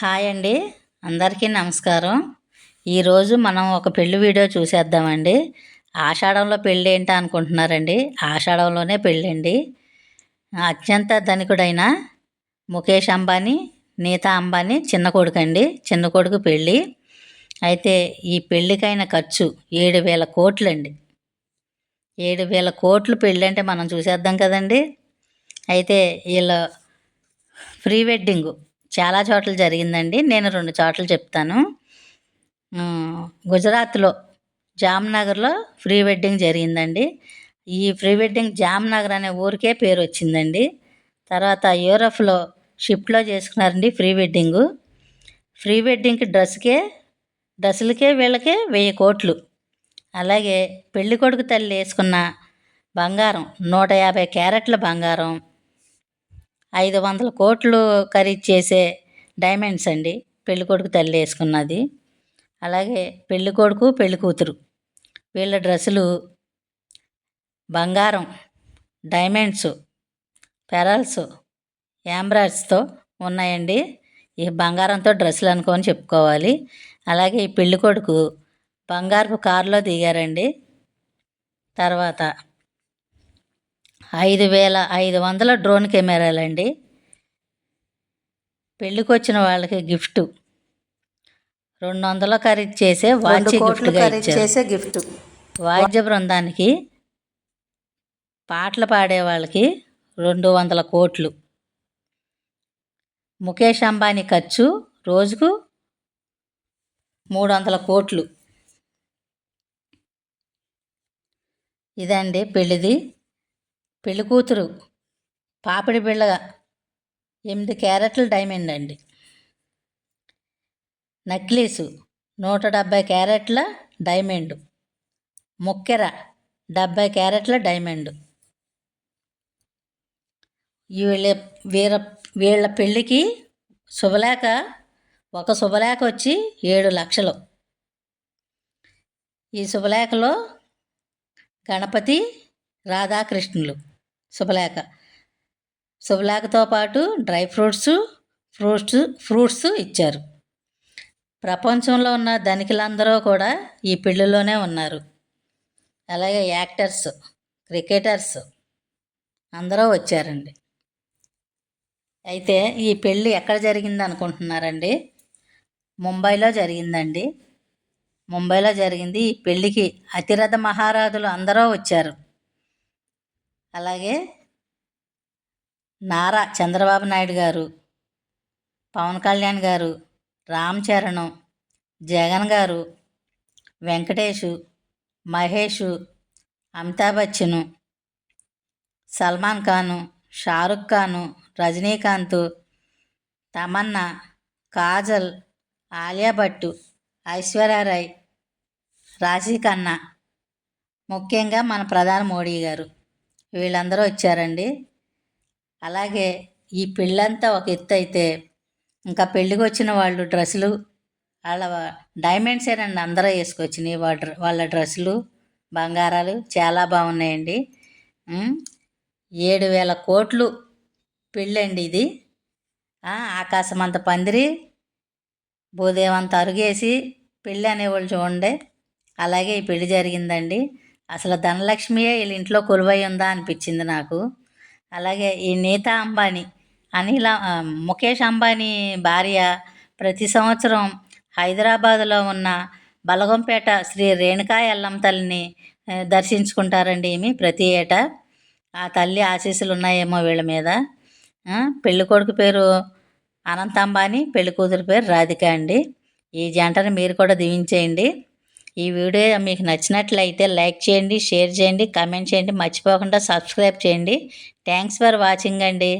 Hi అండి. అందరికీ నమస్కారం. ఈరోజు మనం ఒక పెళ్ళి వీడియో చూసేద్దామండి. ఆషాఢంలో పెళ్ళి ఏంటా అనుకుంటున్నారండి? ఆషాఢంలోనే పెళ్ళండి. అత్యంత ధనికుడైన ముఖేష్ అంబానీ నీతా అంబానీ చిన్న కొడుకు అండి చిన్న కొడుకు పెళ్ళి. అయితే ఈ పెళ్ళికైన ఖర్చు ఏడు వేల కోట్లండి. ఏడు వేల కోట్లు పెళ్ళి అంటే మనం చూసేద్దాం కదండి. అయితే వీళ్ళ ప్రీ వెడ్డింగు చాలా చోట్ల జరిగిందండి. నేను రెండు చోట్ల చెప్తాను. గుజరాత్లో జామ్నగర్లో ప్రీ వెడ్డింగ్ జరిగిందండి. ఈ ప్రీ వెడ్డింగ్ జామ్నగర్ అనే ఊరికే పేరు వచ్చిందండి. తర్వాత యూరప్లో షిప్లో చేసుకున్నారండి ప్రీ వెడ్డింగు. ప్రీ వెడ్డింగ్కి డ్రెస్కే డ్రెస్సులకే వీళ్ళకే వెయ్యి కోట్లు. అలాగే పెళ్ళికొడుకు తల్లి వేసుకున్న బంగారం నూట యాభై క్యారెట్ల బంగారం ఐదు వందల కోట్లు ఖరీదు చేసే డైమండ్స్ అండి. పెళ్ళికొడుకు తల్లి వేసుకున్నది. అలాగే పెళ్ళికొడుకు పెళ్ళికూతురు వీళ్ళ డ్రెస్సులు బంగారం డైమండ్స్ పెరల్స్ యాంబ్రాయిడ్స్తో ఉన్నాయండి. ఈ బంగారంతో డ్రెస్సులు అనుకొని చెప్పుకోవాలి. అలాగే ఈ పెళ్ళికొడుకు బంగారపు కారులో దిగారండి. తర్వాత ఐదు వేల ఐదు వందల డ్రోన్ కెమెరాలండి పెళ్ళికి వచ్చిన వాళ్ళకి గిఫ్ట్. రెండు వందల ఖరీదు చేసే వాచ్ గిఫ్ట్గా చేసే గిఫ్ట్. వాద్య బృందానికి పాటలు పాడే వాళ్ళకి రెండు వందల కోట్లు. ముఖేష్ అంబానీ ఖర్చు రోజుకు మూడు వందల కోట్లు. ఇదండి పెళ్ళిది. పెళ్ళి కూతురు పాపిడి బిళ్ళగా. ఎనిమిది క్యారెట్ల డైమండ్ అండి నక్లీసు నూట డెబ్భై క్యారెట్ల డైమండ్. ముక్కెర డెబ్భై క్యారెట్ల డైమండ్. వీళ్ళ వీర వీళ్ళ పెళ్ళికి శుభలేఖ ఒక శుభలేఖ వచ్చి ఏడు లక్షలు. ఈ శుభలేఖలో గణపతి రాధాకృష్ణులు. శుభలేఖ. శుభలేఖతో పాటు డ్రై ఫ్రూట్స్ ఫ్రూట్స్ ఫ్రూట్స్ ఇచ్చారు. ప్రపంచంలో ఉన్న ధనికులందరూ కూడా ఈ పెళ్ళిలోనే ఉన్నారు. అలాగే యాక్టర్స్ క్రికెటర్స్ అందరూ వచ్చారండి. అయితే ఈ పెళ్ళి ఎక్కడ జరిగింది అనుకుంటున్నారండి? ముంబైలో జరిగిందండి. ముంబైలో జరిగింది ఈ పెళ్ళికి అతిరథ మహారాజులు అందరూ వచ్చారు. అలాగే నారా చంద్రబాబు నాయుడు గారు పవన్ కళ్యాణ్ గారు రామ్ చరణ్ జగన్ గారు వెంకటేషు మహేషు అమితాబ్ బచ్చన్ సల్మాన్ ఖాను షారుఖ్ ఖాను రజనీకాంత్ తమన్నా కాజల్ ఆలియా భట్టు ఐశ్వర్యారాయ్ రాశీ ఖన్నా ముఖ్యంగా మన ప్రధాని మోడీ గారు. వీళ్ళందరూ వచ్చారండి. అలాగే ఈ పెళ్ళంతా ఒక ఎత్తు అయితే ఇంకా పెళ్ళికి వచ్చిన వాళ్ళు డ్రెస్సులు వాళ్ళ డైమండ్సేనండి అందరూ వేసుకొచ్చినాయి వాళ్ళ వాళ్ళ డ్రెస్సులు బంగారాలు చాలా బాగున్నాయండి. ఏడు వేల కోట్లు పెళ్ళండి ఇది. ఆకాశం అంత పందిరి భూదేవంత అరుగేసి పెళ్ళి అనేవాళ్ళు చూడండి. అలాగే ఈ పెళ్ళి జరిగిందండి. అసలు ధనలక్ష్మియే వీళ్ళ ఇంట్లో కొలువై ఉందా అనిపించింది నాకు. అలాగే ఈ నీతా అంబానీ అనిల్ ముఖేష్ అంబానీ భార్య ప్రతి సంవత్సరం హైదరాబాదులో ఉన్న బలగంపేట శ్రీ రేణుకా ఎల్లం తల్లిని దర్శించుకుంటారండి ఏమి ప్రతి ఏటా. ఆ తల్లి ఆశీస్సులు ఉన్నాయేమో వీళ్ళ మీద. పెళ్ళి కొడుకు పేరు అనంత అంబానీ పెళ్ళి కూతురు పేరు రాధిక అండి. ఈ జంటను మీరు కూడా దీవించేయండి. ఈ వీడియో మీకు నచ్చినట్లయితే లైక్ చేయండి షేర్ చేయండి కామెంట్ చేయండి. మర్చిపోకుండా సబ్స్క్రైబ్ చేయండి. థ్యాంక్స్ ఫర్ వాచింగ్ అండి.